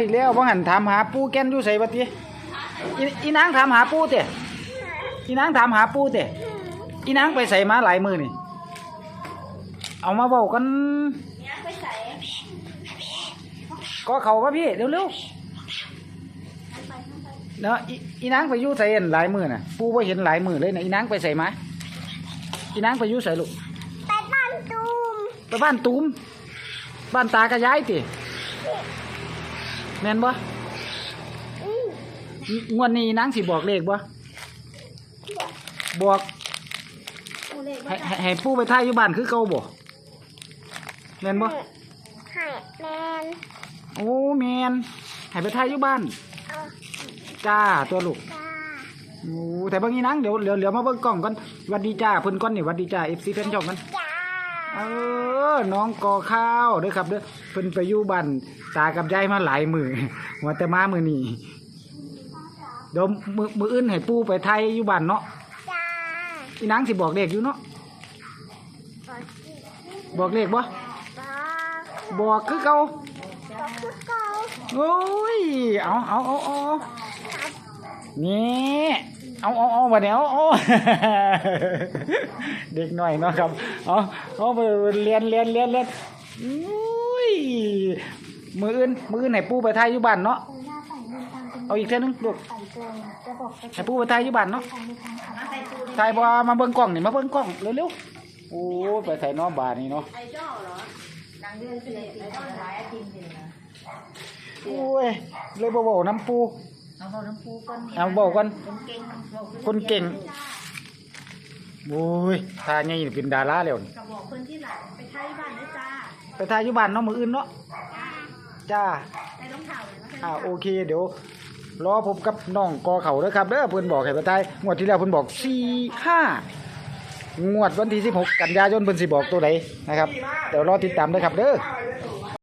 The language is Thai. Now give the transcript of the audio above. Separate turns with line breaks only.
อีกแล้วว่าหันถามหาปูแก่นอยู่ใส่บัดนี้อีอีนางถามหาปูเตะอีนางถามหาปูเตะอีนางไปใส่มาหลายมือนี่ เอามาบอกกัน ก็เขาป่ะพี่เร็วเร็วๆเนาะอีอีนางไปอยู่ใส่อันหลายมือน่ะ ปูว่าเห็นหลายมือเลยนะอีนางไปใส่มาอีนางไปอยู่ใส่ลูก
ไปบ้านตูม
ไปบ้านตูม บ้านตากระยายติ แม่นบ่
อืม
งวดนี้นางสิบอกเลขบ่บอก
กูเลย
ให้ให้ให้ปู่ไปท่ายอยู่บ้านคือเก่าบ่แม่นบ่
ให้แมน
โอ้แม่นให้ไปท่ายอยู่บ้าน
เอา
จ้าตัวลูก
จ้า
โอ้แต่เบิ่งอีนางเดี๋ยวเดี๋ยวเดี๋ยวมาเบิ่งกล้องก่อนหวัดดีจ้าเพิ่นก่อนนี่หวัดดีจ้า FC เพิ่นช่องกัน
จ้า
เออ น้องกอข้าวเด้อครับเด้อเพิ่นไปอยู่บ้านตากับยายมาหลายมือหัวแต่มามือนี้เดี๋ยวมือมืออื่นให้ปู่ไปไทยอยู่บ้านเนาะ
จ้า
อีนางสิบอกเลขอยู่เนาะ
บอกสิ
บอกเลขบ่
บอก
บอกคือเก่า
บอกคือเก่า
โอ้ยเอาเอาเอาเอานี่ เอาเอาเอามาเดี๋ยวเอาเด็กหน่อยเนาะครับเอาเอาไปเรียนเรียนเรียนเรียนอุ้ยมืออื่นมืออื่นให้ปู่ไปไทยอยู่บ้านเนาะ
หน้าใส่เงินตามเป็น
เอาอีกเท่านึงลูก
ใส่ตัวจะบอกไป
ให้ปู่ไปไทยอยู่บ้านเนาะ
ทางในทางขับ
ไทยบ่มาเบิ่งกล้องนี่มาเบิ่งกล้องเร็วๆโอ้ยไปไทยเนาะบาทนี่เนาะ
ไอดอลเหรอดังเดือนสิบเอ็ดไอดอลหลายอาทิตย์เลยนะ
โอ้ยเลยบ่เว้าน้ำปู
เอาบอกน้ำปูก่อน
เอาบอกก่อน
คนเก่งบอก
คนเก่งโอ้ยถ้าใหญ่นี่เป็นดาราแล้วนี่
กับบอกคนที่หลังไปไทยบ้านนะจ้า
ไปทายอยู่บ้านเนาะมื้ออื่นเนาะจ้า
ไปต้องเถ่าเลยนะ
อ่าโอเคเดี๋ยวรอผมกับน้องกอเขาเด้อครับเด้อเพิ่นบอกให้ไปทายงวดที่แล้วเพิ่นบอก45งวดวันที่16กันยายนเพิ่นสิบอกตัวใดนะครับเดี๋ยวรอติดตามเด้อครับเด้อ